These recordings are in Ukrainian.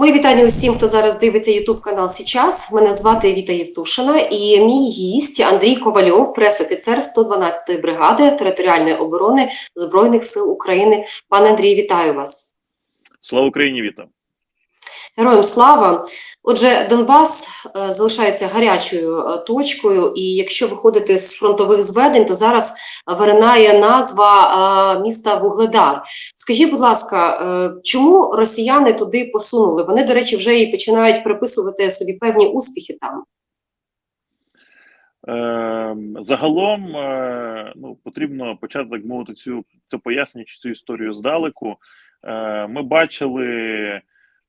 Мої вітання усім, хто зараз дивиться Ютуб канал Січас. Мене звати Віта Євтушина і мій гість Андрій Ковальов, прес-офіцер 112-ї бригади територіальної оборони Збройних сил України. Пане Андрій, вітаю вас. Слава Україні, Віта! Героям слава! Отже, Донбас е, залишається гарячою е, точкою, і якщо виходити з фронтових зведень, то зараз виринає назва е, міста Вугледар. Скажіть, будь ласка, чому росіяни туди посунули? Вони, до речі, вже і починають приписувати собі певні успіхи там. Загалом ну, потрібно почати так мовити цю це пояснення цю історію здалеку. Ми бачили,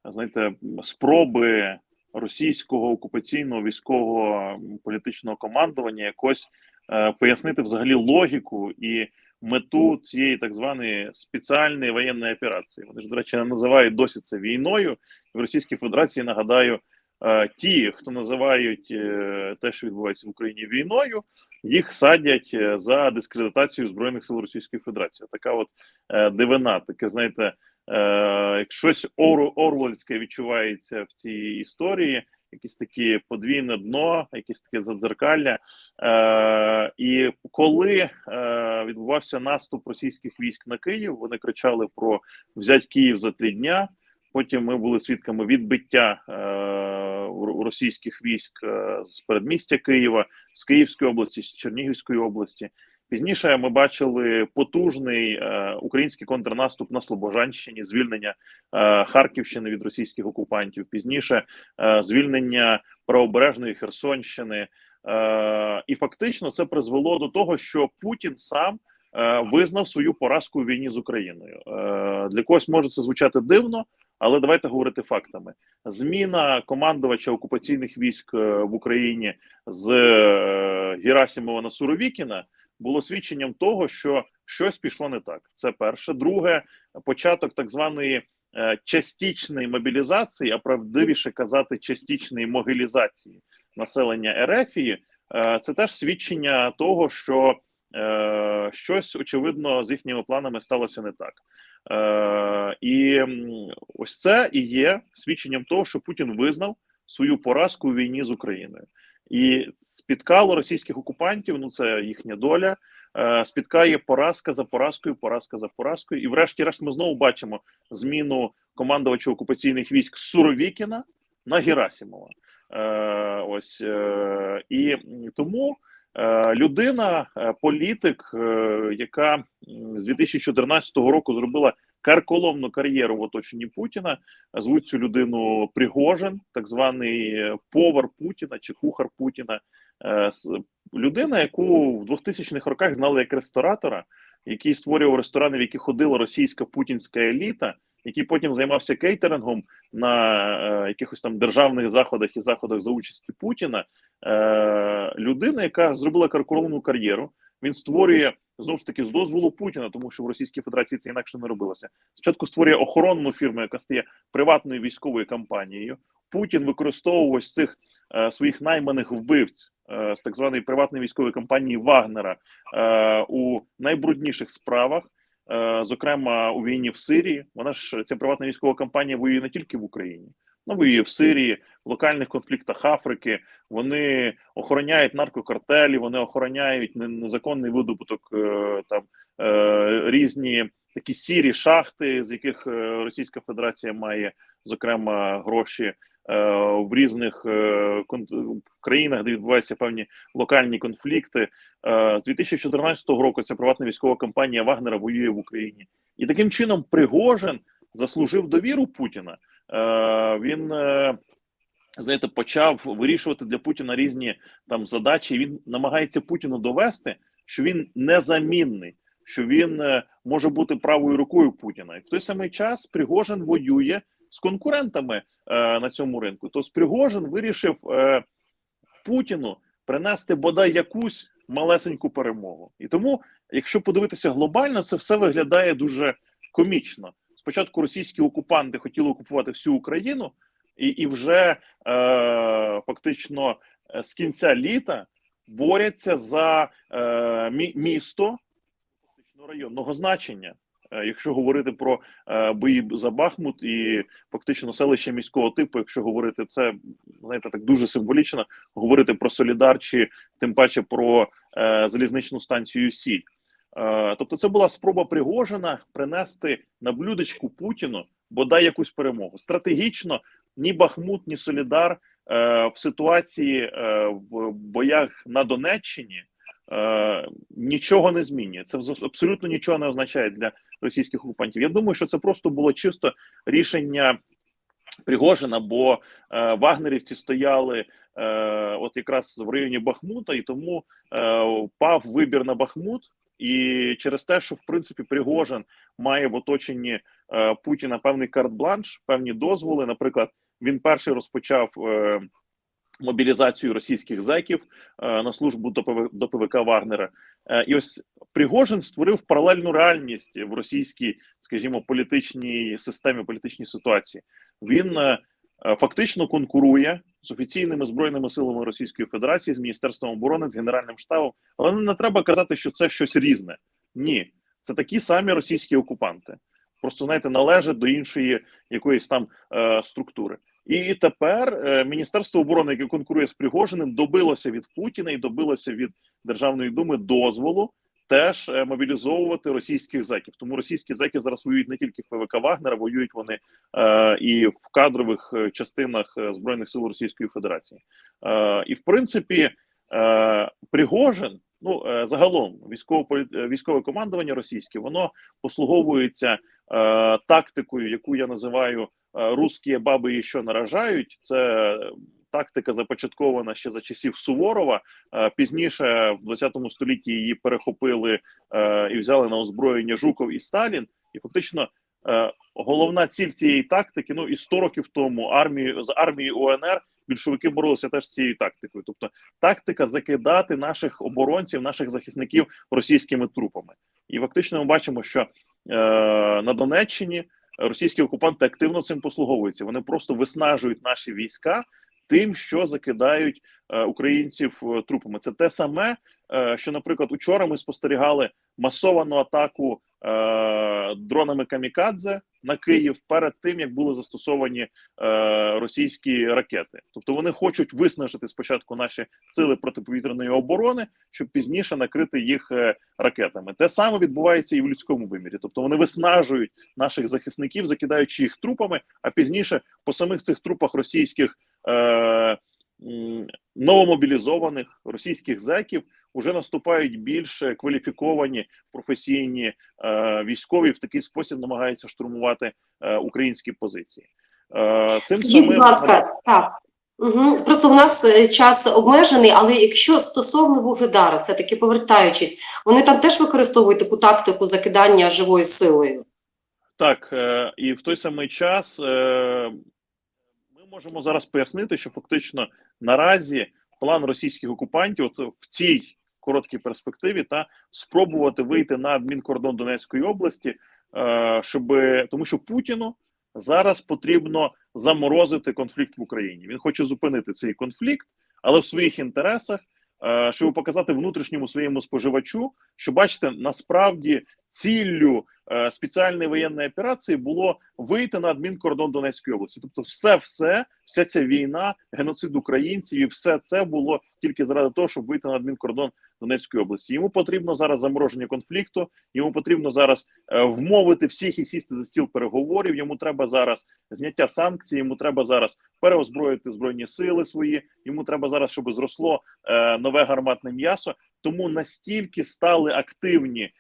знаєте, спроби російського окупаційного військового політичного командування якось е, пояснити взагалі логіку і мету цієї так званої спеціальної воєнної операції. Вони ж, до речі, не називають досі це війною. В Російській Федерації нагадаю. Е, ті, хто називають е, те, що відбувається в Україні війною, їх садять за дискредитацію збройних сил Російської Федерації. Така от дивина, таке знаєте, як щось ор орвельське відчувається в цій історії. Якісь такі подвійне дно, якісь таке задзеркалля. Е, І коли е, відбувався наступ російських військ на Київ, вони кричали про взять Київ за три дня. Потім ми були свідками відбиття е, російських військ е, з передмістя Києва, з Київської області, з Чернігівської області. Пізніше ми бачили потужний е, український контрнаступ на Слобожанщині, звільнення е, Харківщини від російських окупантів. Пізніше е, звільнення правобережної Херсонщини, е, і фактично це призвело до того, що Путін сам. Е, визнав свою поразку у війні з Україною е, для когось може це звучати дивно, але давайте говорити фактами: зміна командувача окупаційних військ е, в Україні з Герасимова на Суровікіна було свідченням того, що щось пішло не так. Це перше. Друге, початок так званої частічної мобілізації, а правдивіше казати, частічної могилізації населення Ерефії. Це теж свідчення того, що Е, щось очевидно з їхніми планами сталося не так. Е, І ось це і є свідченням того, що Путін визнав свою поразку у війні з Україною, і спіткало російських окупантів. Ну це їхня доля. Е, спіткає поразка за поразкою, поразка за поразкою, і, врешті-решт, ми знову бачимо зміну командувача окупаційних військ Суровікіна на Герасимова. Е, Ось е, і тому. Людина, політик, яка з 2014 року зробила карколомну кар'єру в оточенні Путіна. Звуть цю людину Пригожин, так званий повар Путіна чи кухар Путіна. Людина, яку в 2000-х роках знали як ресторатора, який створював ресторани, в які ходила російська путінська еліта який потім займався кейтерингом на е, якихось там державних заходах і заходах за участі Путіна. Е, Людина, яка зробила карколомну кар'єру, він створює знову ж таки з дозволу Путіна, тому що в Російській Федерації це інакше не робилося. Спочатку створює охоронну фірму, яка стає приватною військовою компанією. Путін використовував ось цих е, своїх найманих вбивць. Е, з так званої приватної військової компанії Вагнера е, у найбрудніших справах Е, зокрема у війні в Сирії. Вона ж ця приватна військова компанія воює не тільки в Україні, вона воює в Сирії, в локальних конфліктах Африки. Вони охороняють наркокартелі, вони охороняють незаконний видобуток е, там е, різні такі сірі шахти, з яких Російська Федерація має зокрема гроші. В різних країнах, де відбуваються певні локальні конфлікти, з 2014 року ця приватна військова компанія Вагнера воює в Україні, і таким чином Пригожин заслужив довіру Путіна. Він е, знаєте, почав вирішувати для Путіна різні там задачі. Він намагається Путіну довести, що він незамінний, що він е, може бути правою рукою Путіна, і в той самий час Пригожин воює з конкурентами е, на цьому ринку. Тобто Пригожин вирішив Путіну принести бодай якусь малесеньку перемогу. І тому, якщо подивитися глобально, це все виглядає дуже комічно. Спочатку російські окупанти хотіли окупувати всю Україну, і і вже е, фактично е, з кінця літа борються за е, мі, місто фактично районного значення. Е, Якщо говорити про е, бої за Бахмут і фактично селище міського типу, якщо говорити це, знаєте, так дуже символічно, говорити про Солідар чи тим паче про е, залізничну станцію Сіль. Е, тобто, це була спроба Пригожина принести на блюдечку Путіну бодай якусь перемогу. Стратегічно ні Бахмут, ні Солідар е, в ситуації е, в боях на Донеччині нічого не змінює. Це абсолютно нічого не означає для російських окупантів. Я думаю, що це просто було чисто рішення Пригожина, бо вагнерівці стояли от якраз в районі Бахмута, і тому е, пав вибір на Бахмут. І через те, що в принципі Пригожин має в оточенні е, Путіна певний карт-бланш, певні дозволи. Наприклад, він перший розпочав е, мобілізацію російських зеків е, на службу до, ПВ, до ПВК Вагнера. Е, і ось Пригожин створив паралельну реальність в російській, скажімо, політичній системі, політичній ситуації. Він е, е, фактично конкурує з офіційними збройними силами Російської Федерації, з Міністерством оборони, з Генеральним штабом. Але не треба казати, що це щось різне. Ні, це такі самі російські окупанти. Просто знаєте, належать до іншої якоїсь там е, структури. І тепер е, Міністерство оборони, яке конкурує з Пригожиним, добилося від Путіна і добилося від Державної думи дозволу теж е, мобілізовувати російських зеків. Тому російські зеки зараз воюють не тільки в ПВК Вагнера, воюють вони е, і в кадрових е, частинах е, збройних сил Російської Федерації. Е, і в принципі, е, Пригожин. Ну, загалом, військово військове командування російське, воно послуговується е, тактикою, яку я називаю русські баби що наражають. Це тактика започаткована ще за часів Суворова. Е, пізніше, в 20 столітті, її перехопили е, і взяли на озброєння Жуков і Сталін. І фактично е, головна ціль цієї тактики, ну і 100 років тому армію з армією УНР більшовики боролися теж з цією тактикою. Тобто тактика закидати наших оборонців, наших захисників російськими трупами. І фактично ми бачимо, що на Донеччині російські окупанти активно цим послуговуються. Вони просто виснажують наші війська тим, що закидають е, українців е, трупами. Це те саме, е, що, наприклад, учора ми спостерігали масовану атаку дронами камікадзе на Київ перед тим, як були застосовані російські ракети. Тобто вони хочуть виснажити спочатку наші сили протиповітряної оборони, щоб пізніше накрити їх ракетами. Те саме відбувається і в людському вимірі. Тобто вони виснажують наших захисників, закидаючи їх трупами, а пізніше по самих цих трупах російських. Е, Новомобілізованих російських зеків вже наступають більш кваліфіковані професійні е, військові в такий спосіб намагаються штурмувати е, українські позиції. Е, цим Скажіть, будь ласка, так. Угу. Просто в нас час обмежений, але якщо стосовно Вугледара, все-таки повертаючись, вони там теж використовують таку тактику закидання живою силою. Так, і в той самий час можемо зараз пояснити, що фактично наразі план російських окупантів от в цій короткій перспективі та спробувати вийти на адмінкордон Донецької області, е, щоб тому, що Путіну зараз потрібно заморозити конфлікт в Україні. Він хоче зупинити цей конфлікт, але в своїх інтересах, е, щоб показати внутрішньому своєму споживачу, що бачите, насправді ціллю спеціальної воєнної операції було вийти на адмінкордон Донецької області. Тобто, все, все, вся ця війна, геноцид українців, і все це було тільки заради того, щоб вийти на адмінкордон Донецької області. Йому потрібно зараз замороження конфлікту. Йому потрібно зараз е, вмовити всіх і сісти за стіл переговорів. Йому треба зараз зняття санкцій. Йому треба зараз переозброїти збройні сили свої. Йому треба зараз, щоб зросло е, нове гарматне м'ясо. Тому настільки стали активні е,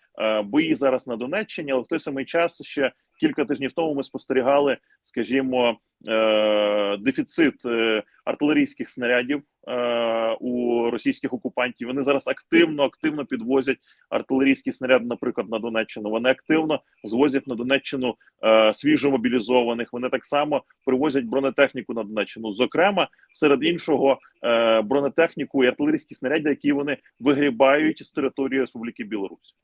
бої зараз на Донеччині, але в той самий час ще кілька тижнів тому ми спостерігали, скажімо, е, дефіцит е, артилерійських снарядів е, у російських окупантів. Вони зараз активно активно підвозять артилерійські снаряди, наприклад, на Донеччину. Вони активно звозять на Донеччину е, свіжо мобілізованих. Вони так само привозять бронетехніку на Донеччину. Зокрема, серед іншого, е, бронетехніку і артилерійські снаряди, які вони вигрібають з території Республіки Білорусь.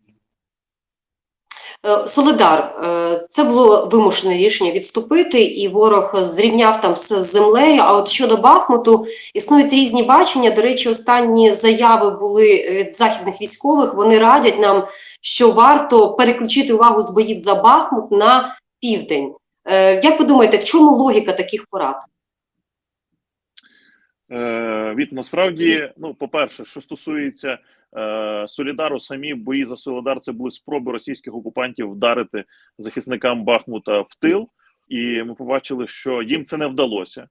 Е, Солидар, е, це було вимушене рішення відступити, і ворог зрівняв там все з землею. А от щодо Бахмуту, існують різні бачення. До речі, останні заяви були від західних військових. Вони радять нам, що варто переключити увагу з боїв за Бахмут на південь. Е, Як ви думаєте, в чому логіка таких порад? Е, Від насправді, ну, по-перше, що стосується е, Солідару, самі бої за Солідар це були спроби російських окупантів вдарити захисникам Бахмута в тил, і ми побачили, що їм це не вдалося.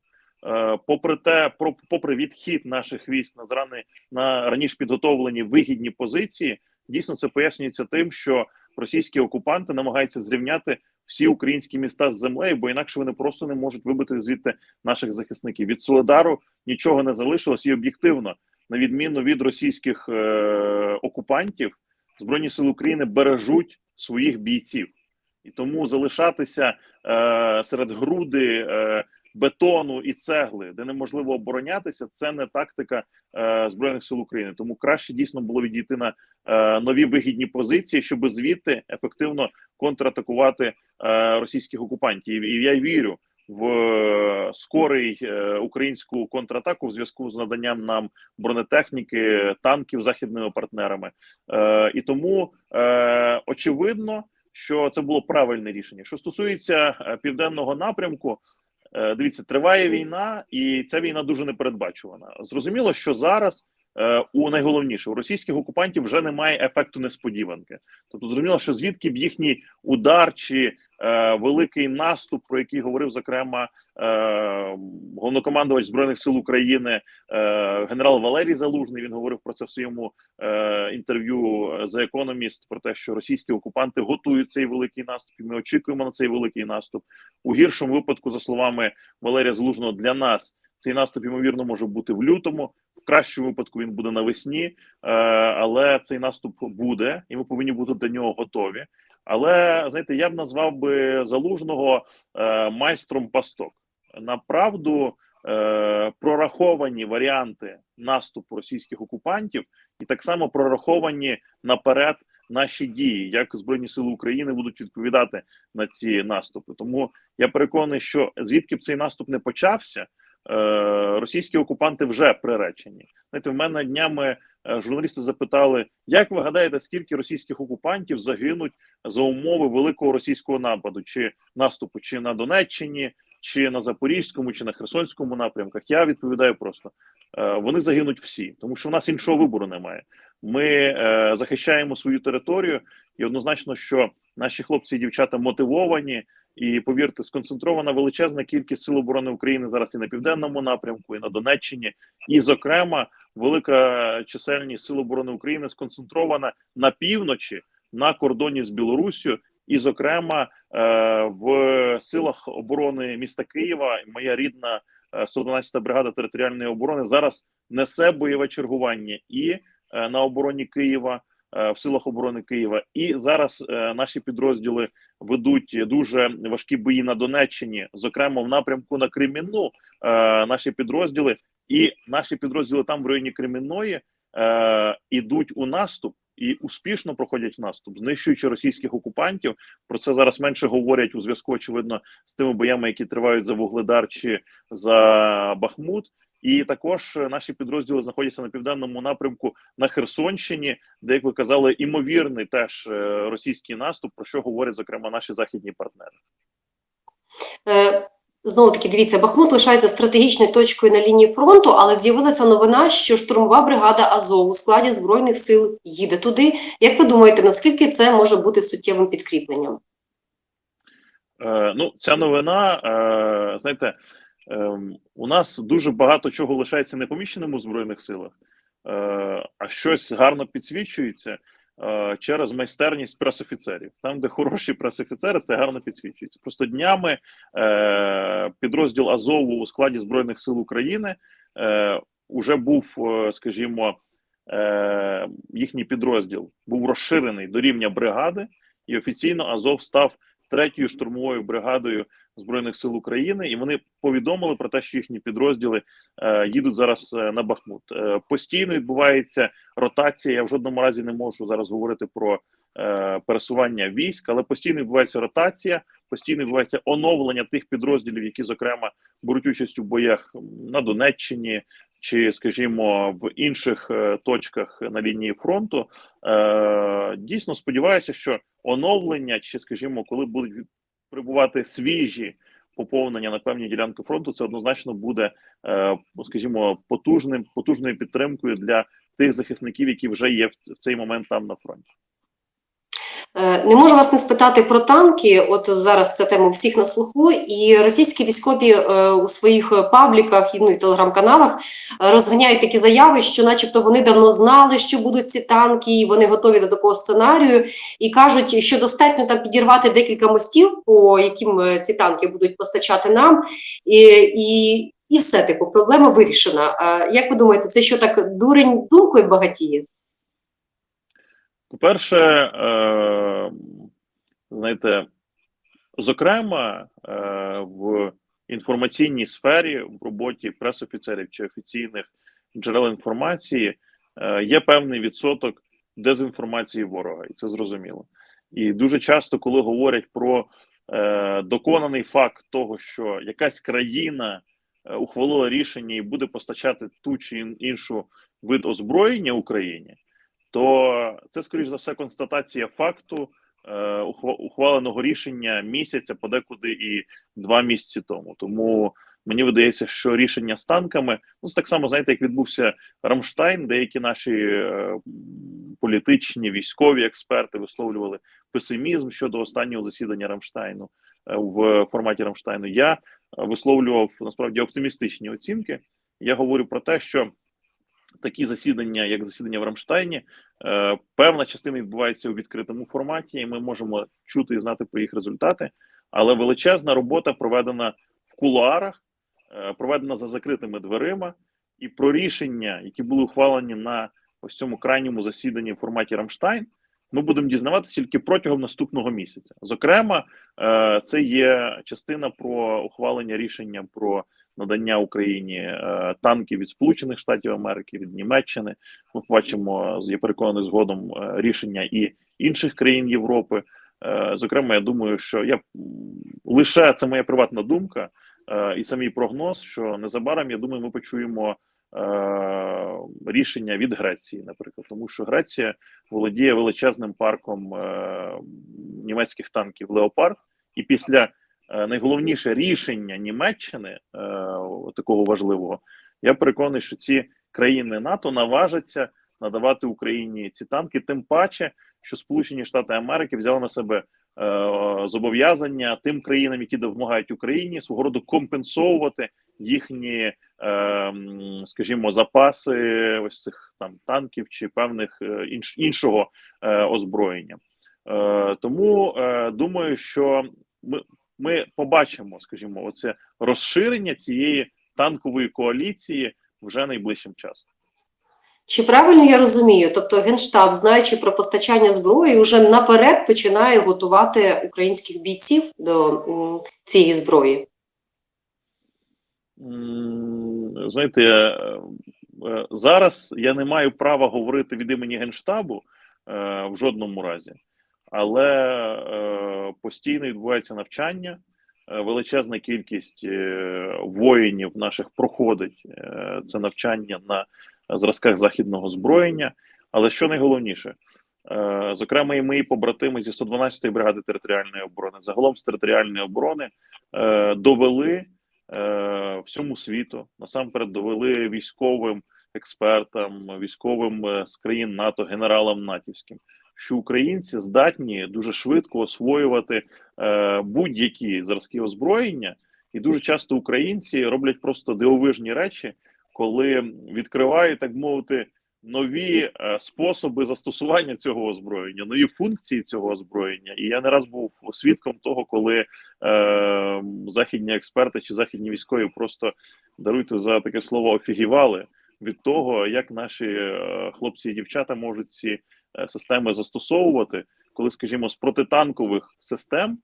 Е, попри те, попри відхід наших військ на зрани на раніше підготовлені вигідні позиції, дійсно це пояснюється тим, що російські окупанти намагаються зрівняти всі українські міста з землею, бо інакше вони просто не можуть вибити звідти наших захисників. Від Солидару нічого не залишилось і об'єктивно, на відміну від російських е, окупантів, збройні сили України бережуть своїх бійців, і тому залишатися е, серед груди е, бетону і цегли, де неможливо оборонятися, це не тактика е, збройних сил України. Тому краще дійсно було відійти на е, нові вигідні позиції, щоб звідти ефективно контратакувати е, російських окупантів. І я вірю в е, скорий е, українську контратаку в зв'язку з наданням нам бронетехніки, танків західними партнерами. Е, І тому очевидно, що це було правильне рішення. Що стосується південного напрямку, дивіться, триває війна, і ця війна дуже непередбачувана. Зрозуміло, що зараз. Е, У найголовніше у російських окупантів вже немає ефекту несподіванки. Тобто зрозуміло, що звідки б їхній удар чи е, великий наступ, про який говорив зокрема е, головнокомандувач збройних сил України, е, генерал Валерій Залужний. Він говорив про це в своєму е, інтерв'ю The Economist, про те, що російські окупанти готують цей великий наступ. і Ми очікуємо на цей великий наступ. У гіршому випадку, за словами Валерія Залужного, для нас цей наступ ймовірно може бути в лютому. Кращому випадку він буде навесні, е, але цей наступ буде, і ми повинні бути до нього готові. Але знаєте, я б назвав би залужного е, майстром пасток. Направду е, прораховані варіанти наступу російських окупантів, і так само прораховані наперед наші дії, як збройні сили України будуть відповідати на ці наступи. Тому я переконаний, що звідки б цей наступ не почався. Е, Російські окупанти вже приречені. Знаєте, в мене днями е, журналісти запитали, як ви гадаєте, скільки російських окупантів загинуть за умови великого російського нападу, чи наступу, чи на Донеччині, чи на Запорізькому, чи на Херсонському напрямках? Я відповідаю просто: е, вони загинуть всі, тому що в нас іншого вибору немає. Ми захищаємо свою територію, і однозначно, що наші хлопці і дівчата мотивовані. І повірте, сконцентрована величезна кількість сил оборони України зараз і на південному напрямку, і на Донеччині, і, зокрема, велика чисельність сил оборони України сконцентрована на півночі на кордоні з Білоруссю, і, зокрема, е, в силах оборони міста Києва. Моя рідна е, 112-та бригада територіальної оборони зараз несе бойове чергування і е, на обороні Києва. Е, В силах оборони Києва і зараз е, наші підрозділи ведуть дуже важкі бої на Донеччині, зокрема в напрямку на Кремінну. Е, наші підрозділи і наші підрозділи там в районі Кремінної ідуть у наступ і успішно проходять наступ, знищуючи російських окупантів. Про це зараз менше говорять у зв'язку, очевидно, з тими боями, які тривають за Вугледар чи за Бахмут. І також е, наші підрозділи знаходяться на південному напрямку на Херсонщині, де як ви казали, імовірний теж е, російський наступ, про що говорять зокрема наші західні партнери. Е, Знову таки, дивіться, Бахмут лишається стратегічною точкою на лінії фронту, але з'явилася новина, що штурмова бригада Азов у складі Збройних сил їде туди. Як ви думаєте, наскільки це може бути суттєвим підкріпленням? Е, ну, ця новина, е, знаєте, е, у нас дуже багато чого лишається непоміщеним у збройних силах, е, а щось гарно підсвічується е, через майстерність пресофіцерів. Там, де хороші пресофіцери, це гарно підсвічується. Просто днями е, підрозділ Азову у складі збройних сил України е, уже був, е, скажімо, е, їхній підрозділ був розширений до рівня бригади, і офіційно Азов став третьою штурмовою бригадою збройних сил України, і вони повідомили про те, що їхні підрозділи е, їдуть зараз е, на Бахмут. Е, постійно відбувається ротація. Я в жодному разі не можу зараз говорити про е, пересування військ, але постійно відбувається ротація, постійно відбувається оновлення тих підрозділів, які, зокрема, беруть участь у боях на Донеччині чи, скажімо, в інших е, точках на лінії фронту. Е, Дійсно сподіваюся, що оновлення, чи, скажімо, коли будуть прибувати свіжі поповнення на певні ділянки фронту, це однозначно буде, е, ну, скажімо, потужним потужною підтримкою для тих захисників, які вже є в цей момент там на фронті. Е, Не можу вас не спитати про танки. От зараз ця тема всіх на слуху, і російські військові е, у своїх пабліках і, ну, і телеграм-каналах розганяють такі заяви, що, начебто, вони давно знали, що будуть ці танки, і вони готові до такого сценарію, і кажуть, що достатньо там підірвати декілька мостів, по яким е, ці танки будуть постачати нам, і, і, і все типу проблема вирішена. Як ви думаєте, це що так дурень думкою багатіє? По-перше, е, знаєте, зокрема, е, в інформаційній сфері, в роботі пресофіцерів чи офіційних джерел інформації е, є певний відсоток дезінформації ворога, і це зрозуміло. І дуже часто, коли говорять про е, доконаний факт того, що якась країна ухвалила рішення і буде постачати ту чи іншу вид озброєння Україні то це, скоріш за все, констатація факту е, ухваленого рішення місяця, подекуди і два місяці тому. Тому мені видається, що рішення з танками, ну так само знаєте, як відбувся Рамштайн, деякі наші е, політичні військові експерти висловлювали песимізм щодо останнього засідання Рамштайну е, в форматі Рамштайну. Я висловлював насправді оптимістичні оцінки. Я говорю про те, що такі засідання, як засідання в Рамштайні, е, певна частина відбувається у відкритому форматі, і ми можемо чути і знати про їх результати. Але величезна робота проведена в кулуарах, е, проведена за закритими дверима, і про рішення, які були ухвалені на ось цьому крайньому засіданні в форматі Рамштайн, ми будемо дізнаватися тільки протягом наступного місяця. Зокрема, е, це є частина про ухвалення рішення про надання Україні е, танків від Сполучених Штатів Америки, від Німеччини. Ми бачимо, я переконаний згодом е, рішення і інших країн Європи. Е, Зокрема, я думаю, що я лише це моя приватна думка і самий прогноз, що незабаром я думаю, ми почуємо рішення від Греції, наприклад, тому що Греція володіє величезним парком німецьких танків Леопард, і після найголовніше рішення Німеччини е, такого важливого, я переконаний, що ці країни НАТО наважаться надавати Україні ці танки, тим паче, що Сполучені Штати Америки взяли на себе е, зобов'язання тим країнам, які допомагають Україні, свого роду компенсовувати їхні, е, скажімо, запаси ось цих там танків чи певних е, інш, іншого е, озброєння. Е, тому е, думаю, що ми, ми побачимо, скажімо, оце розширення цієї танкової коаліції вже найближчим часом. Чи правильно я розумію? Тобто Генштаб, знаючи про постачання зброї, вже наперед починає готувати українських бійців до цієї зброї? Знаєте, е, е, зараз я не маю права говорити від імені Генштабу е, в жодному разі, але е, постійно відбувається навчання. е, Величезна кількість е, воїнів наших проходить це навчання на зразках західного зброєння. Але що найголовніше, зокрема, і мої побратими зі 112-ї бригади територіальної оборони, загалом з територіальної оборони, довели всьому світу, насамперед довели військовим експертам, військовим з країн НАТО, генералам натівським, що українці здатні дуже швидко освоювати е, будь-які зразки озброєння, і дуже часто українці роблять просто дивовижні речі, коли відкривають, так мовити, нові е, способи застосування цього озброєння, нові функції цього озброєння. І я не раз був свідком того, коли е, західні експерти чи західні військові просто даруйте за таке слово офігівали від того, як наші е, хлопці і дівчата можуть ці системи застосовувати, коли, скажімо, з протитанкових систем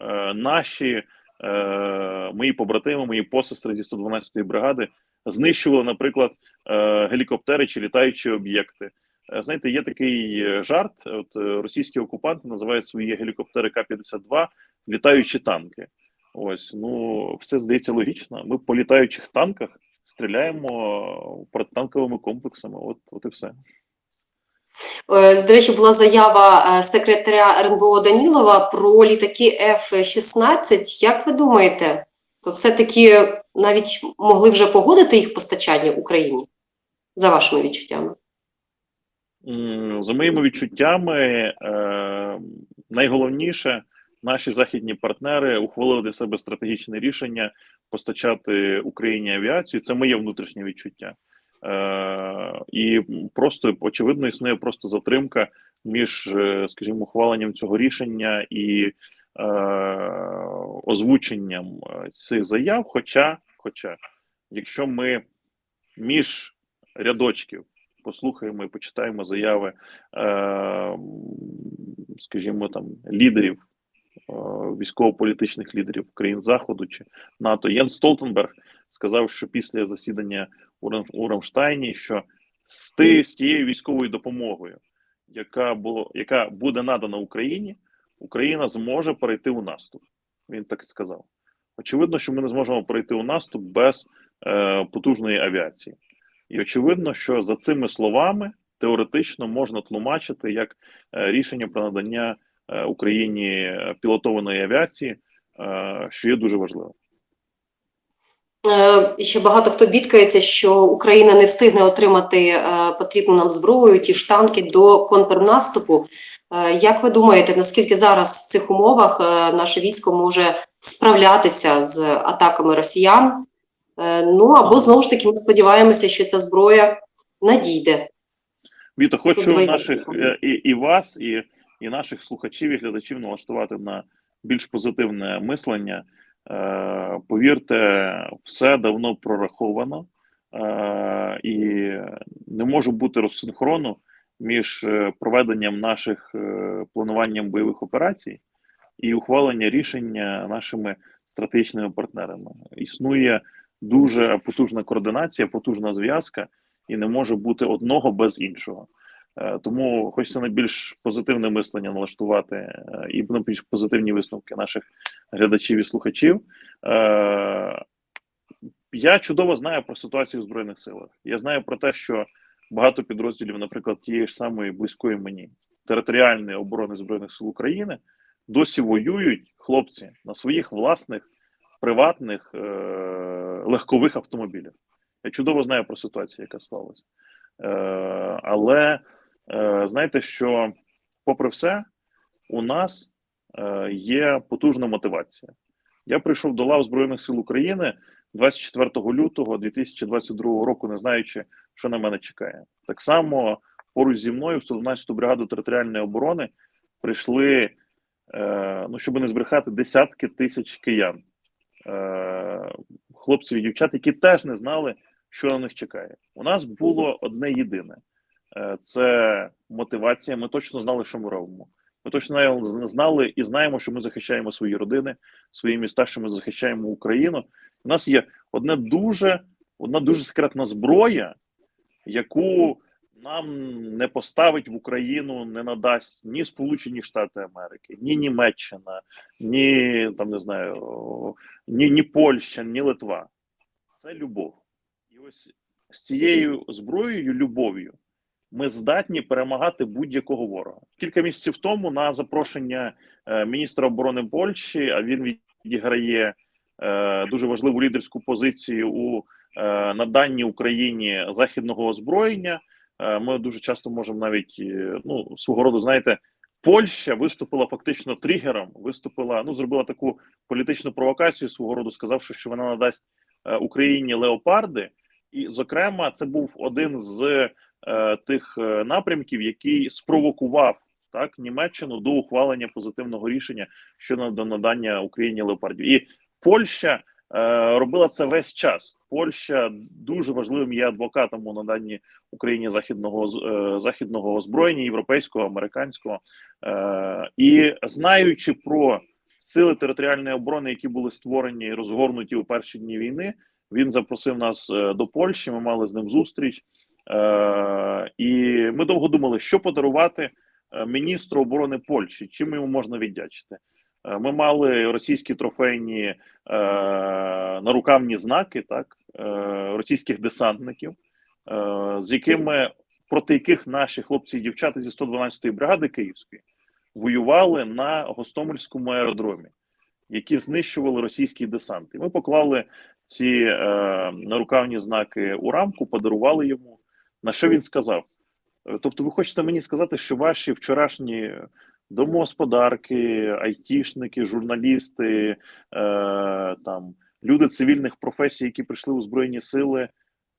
е, наші е, мої побратими, мої посестри зі 112-ї бригади знищували, наприклад, е, гелікоптери чи літаючі об'єкти. Е, Знаєте, є такий е, жарт. От е, російські окупанти називають свої гелікоптери К-52 літаючі танки. Ось ну все здається логічно. Ми по літаючих танках стріляємо протитанковими комплексами. От, от і все. Е, До речі, була заява е, секретаря РНБО Данілова про літаки F-16. Як ви думаєте, то все-таки навіть могли вже погодити їх постачання Україні за вашими відчуттями? За моїми відчуттями, е, найголовніше, наші західні партнери ухвалили для себе стратегічне рішення постачати Україні авіацію. Це моє внутрішнє відчуття. Е, і просто очевидно існує просто затримка між, е, скажімо, ухваленням цього рішення і е, озвученням е, цих заяв. Хоча, хоча, якщо ми між рядочків послухаємо і почитаємо заяви, е, скажімо, там лідерів, військово-політичних лідерів країн Заходу чи НАТО. Єн Столтенберг сказав, що після засідання у Рам- Рамштайні, що з, ти, з тією військовою допомогою, яка було, яка буде надана Україні, Україна зможе перейти у наступ. Він так і сказав. Очевидно, що ми не зможемо перейти у наступ без е, потужної авіації. І очевидно, що за цими словами теоретично можна тлумачити як е, рішення про надання е, Україні е, пілотованої авіації, е, що є дуже важливим. Е, і Ще багато хто бідкається, що Україна не встигне отримати е, потрібну нам зброю, ті ж танки до контрнаступу. Е, Як ви думаєте, наскільки зараз в цих умовах наше військо може справлятися з атаками росіян? Ну або знову ж таки ми сподіваємося, що ця зброя надійде. Віто, хочу Тут наших і, і вас, і, і наших слухачів і глядачів налаштувати на більш позитивне мислення. Е, повірте, все давно прораховано, е, і не може бути розсинхрону між е, проведенням наших плануванням бойових операцій і ухвалення рішення нашими стратегічними партнерами. Існує дуже потужна координація, потужна зв'язка, і не може бути одного без іншого. Е, Тому хочеться на більш позитивне мислення налаштувати е, і на більш позитивні висновки наших глядачів і слухачів. Е, Я чудово знаю про ситуацію в Збройних силах. Я знаю про те, що багато підрозділів, наприклад, тієї ж самої близької мені територіальної оборони Збройних сил України досі воюють хлопці на своїх власних приватних легкових автомобілях. Я чудово знаю про ситуацію, яка склалася. Але знаєте, що, попри все, у нас е, є потужна мотивація. Я прийшов до лав Збройних сил України 24 лютого 2022 року, не знаючи, що на мене чекає. Так само поруч зі мною в 112-ту бригаду територіальної оборони прийшли, е, ну щоб не збрехати, десятки тисяч киян, е, хлопців і дівчат, які теж не знали, що на них чекає. У нас було одне єдине: Е, це мотивація. Ми точно знали, що ми робимо. Ми точно знали і знаємо, що ми захищаємо свої родини, свої міста, що ми захищаємо Україну. У нас є одне дуже, одна дуже секретна зброя, яку нам не поставить в Україну, не надасть ні Сполучені Штати Америки, ні Німеччина, ні там не знаю, ні, ні Польща, ні Литва. Це любов. І ось з цією зброєю, любов'ю, ми здатні перемагати будь-якого ворога. Кілька місяців тому на запрошення е, міністра оборони Польщі, а він відіграє е, дуже важливу лідерську позицію у е, наданні Україні західного озброєння. Ми дуже часто можемо навіть ну свого роду, знаєте, Польща виступила фактично тригером, виступила, ну зробила таку політичну провокацію свого роду, сказавши, що вона надасть Україні леопарди. І, зокрема, це був один з тих е, напрямків, який спровокував так Німеччину до ухвалення позитивного рішення щодо надання Україні леопардів. І Польща е, робила це весь час. Польща дуже важливим є адвокатом у наданні Україні західного е, західного озброєння, європейського, американського. Е, і знаючи про сили територіальної оборони, які були створені і розгорнуті у перші дні війни. Він запросив нас е, до Польщі. Ми мали з ним зустріч. Е, і ми довго думали, що подарувати е, міністру оборони Польщі, чим йому можна віддячити. Е, Ми мали російські трофейні е, нарукавні знаки, так е, російських десантників, е, з якими проти яких наші хлопці і дівчата зі 112-ї бригади Київської воювали на Гостомельському аеродромі, які знищували російський десант. І ми поклали ці е, нарукавні знаки у рамку, подарували йому. На що він сказав? Е, Тобто, ви хочете мені сказати, що ваші вчорашні домогосподарки, айтішники, журналісти, е, там люди цивільних професій, які прийшли у збройні сили,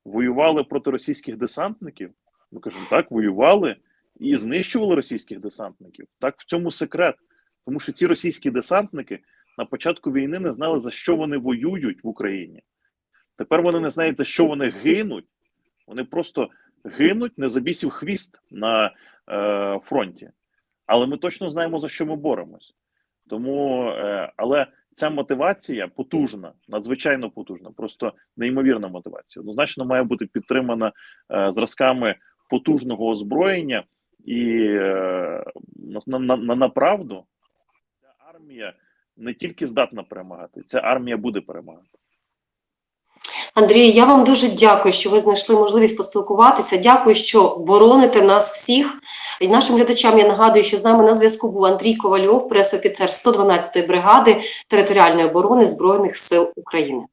воювали проти російських десантників? Ми кажемо, так, воювали і знищували російських десантників. Так, в цьому секрет. Тому що ці російські десантники на початку війни не знали, за що вони воюють в Україні. Тепер вони не знають, за що вони гинуть. Вони просто гинуть, не забісів хвіст на е, фронті. Але ми точно знаємо, за що ми боремось. Тому, е, але ця мотивація потужна, надзвичайно потужна, просто неймовірна мотивація. Однозначно має бути підтримана е, зразками потужного озброєння, і е, на, на, на, на правду ця армія не тільки здатна перемагати, ця армія буде перемагати. Андрій, я вам дуже дякую, що ви знайшли можливість поспілкуватися. Дякую, що бороните нас всіх. І нашим глядачам я нагадую, що з нами на зв'язку був Андрій Ковальов, пресофіцер 112-ї бригади територіальної оборони Збройних сил України.